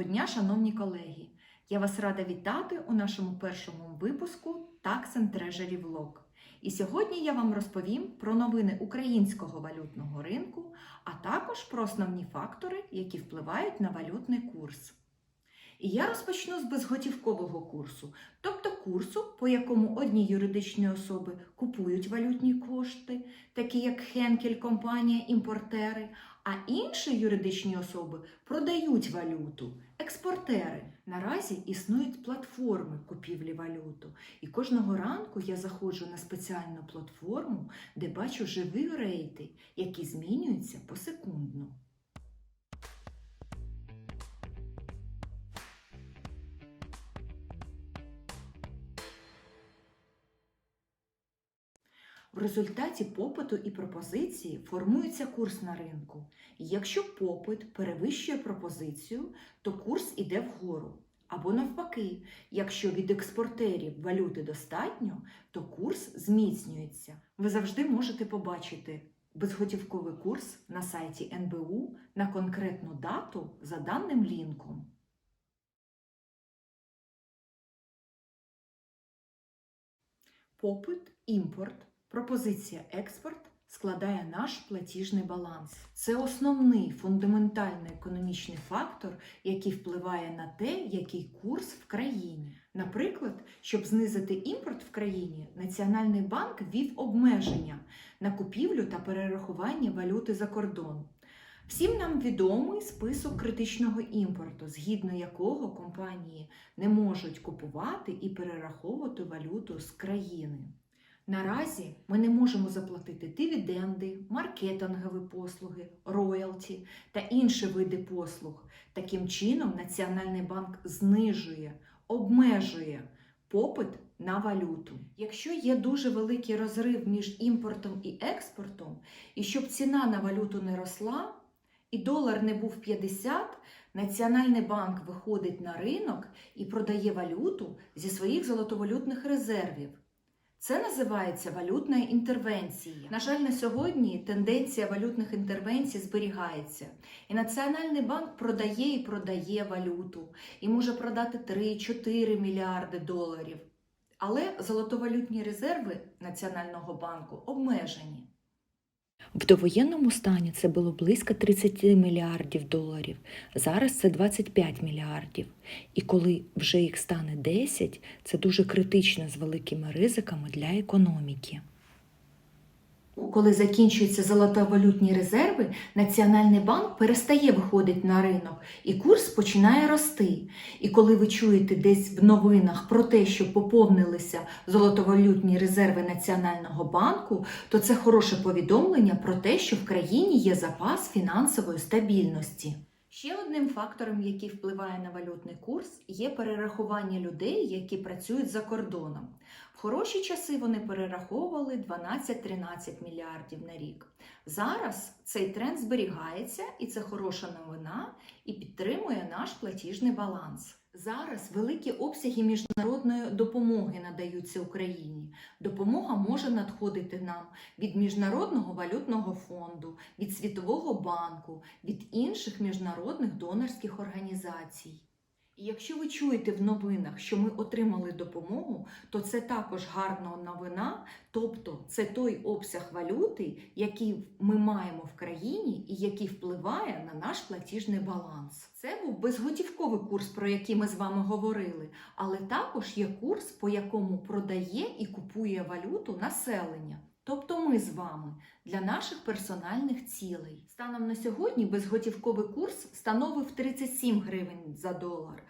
Доброго дня, шановні колеги! Я вас рада вітати у нашому першому випуску Tax and Treasury Vlog. І сьогодні я вам розповім про новини українського валютного ринку, а також про основні фактори, які впливають на валютний курс. І я розпочну з безготівкового курсу, тобто курсу, по якому одні юридичні особи купують валютні кошти, такі як Хенкель, компанія, імпортери, а інші юридичні особи продають валюту, експортери. Наразі існують платформи купівлі валюту. І кожного ранку я заходжу на спеціальну платформу, де бачу живі рейти, які змінюються посекундно. В результаті попиту і пропозиції формується курс на ринку. Якщо попит перевищує пропозицію, то курс іде вгору. Або навпаки, якщо від експортерів валюти достатньо, то курс зміцнюється. Ви завжди можете побачити безготівковий курс на сайті НБУ на конкретну дату за даним лінком. Попит, імпорт, пропозиція експорт складає наш платіжний баланс. Це основний фундаментальний економічний фактор, який впливає на те, який курс в країні. Наприклад, щоб знизити імпорт в країні, Національний банк ввів обмеження на купівлю та перерахування валюти за кордон. Всім нам відомий список критичного імпорту, згідно якого компанії не можуть купувати і перераховувати валюту з країни. Наразі ми не можемо заплатити дивіденди, маркетингові послуги, роялті та інші види послуг. Таким чином, Національний банк знижує, обмежує попит на валюту. Якщо є дуже великий розрив між імпортом і експортом, і щоб ціна на валюту не росла, і долар не був 50, Національний банк виходить на ринок і продає валюту зі своїх золотовалютних резервів. Це називається валютна інтервенція. На жаль, на сьогодні тенденція валютних інтервенцій зберігається. І Національний банк продає і продає валюту, і може продати 3-4 мільярди доларів. Але золотовалютні резерви Національного банку обмежені. В довоєнному стані це було близько 30 мільярдів доларів. Зараз це 25 мільярдів. І коли вже їх стане 10, це дуже критично з великими ризиками для економіки. Коли закінчуються золотовалютні резерви, Національний банк перестає виходити на ринок і курс починає рости. І коли ви чуєте десь в новинах про те, що поповнилися золотовалютні резерви Національного банку, то це хороше повідомлення про те, що в країні є запас фінансової стабільності. Ще одним фактором, який впливає на валютний курс, є перерахування людей, які працюють за кордоном. В хороші часи вони перераховували 12-13 мільярдів на рік. Зараз цей тренд зберігається, і це хороша новина, і підтримує наш платіжний баланс. Зараз великі обсяги міжнародної допомоги надаються Україні. Допомога може надходити нам від Міжнародного валютного фонду, від Світового банку, від інших міжнародних донорських організацій. Якщо ви чуєте в новинах, що ми отримали допомогу, то це також гарна новина, тобто це той обсяг валюти, який ми маємо в країні і який впливає на наш платіжний баланс. Це був безготівковий курс, про який ми з вами говорили, але також є курс, по якому продає і купує валюту населення. Тобто ми з вами для наших персональних цілей. Станом на сьогодні безготівковий курс становив 37 гривень за долар,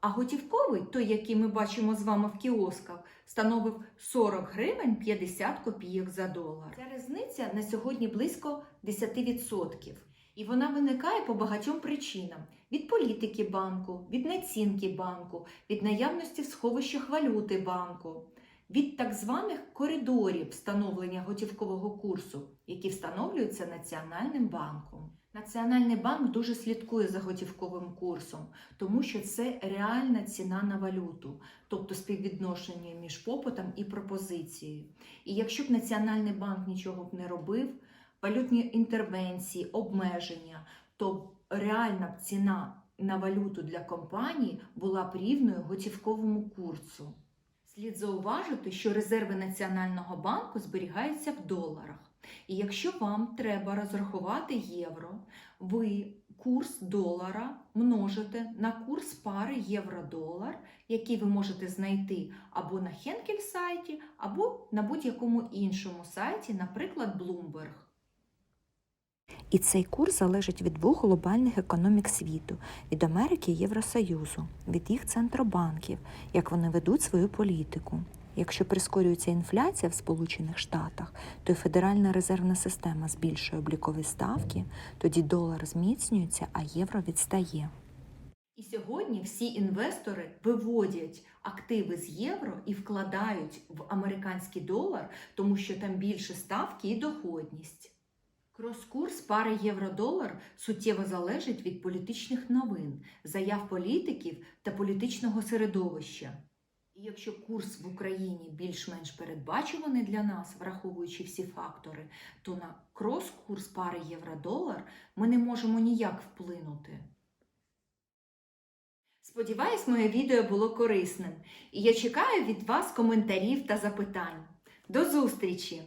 а готівковий, той, який ми бачимо з вами в кіосках, становив 40 гривень 50 копійок за долар. Ця різниця на сьогодні близько 10%. І вона виникає по багатьом причинам: від політики банку, від націнки банку, від наявності в сховищах валюти банку від так званих коридорів встановлення готівкового курсу, які встановлюються Національним банком. Національний банк дуже слідкує за готівковим курсом, тому що це реальна ціна на валюту, тобто співвідношення між попитом і пропозицією. І якщо б Національний банк нічого б не робив, валютні інтервенції, обмеження, то реальна б ціна на валюту для компанії була б рівною готівковому курсу. Слід зауважити, що резерви Національного банку зберігаються в доларах. І якщо вам треба розрахувати євро, ви курс долара множите на курс пари євро-долар, який ви можете знайти або на Хенкель сайті, або на будь-якому іншому сайті, наприклад, Bloomberg. І цей курс залежить від двох глобальних економік світу від Америки і Євросоюзу, від їх центробанків, як вони ведуть свою політику. Якщо прискорюється інфляція в Сполучених Штатах, то й Федеральна резервна система збільшує облікові ставки, тоді долар зміцнюється, а євро відстає. І сьогодні всі інвестори виводять активи з євро і вкладають в американський долар, тому що там більше ставки і доходність. Крос-курс пари євро-долар суттєво залежить від політичних новин, заяв політиків та політичного середовища. І якщо курс в Україні більш-менш передбачуваний для нас, враховуючи всі фактори, то на крос-курс пари євро-долар ми не можемо ніяк вплинути. Сподіваюсь, моє відео було корисним, і я чекаю від вас коментарів та запитань. До зустрічі!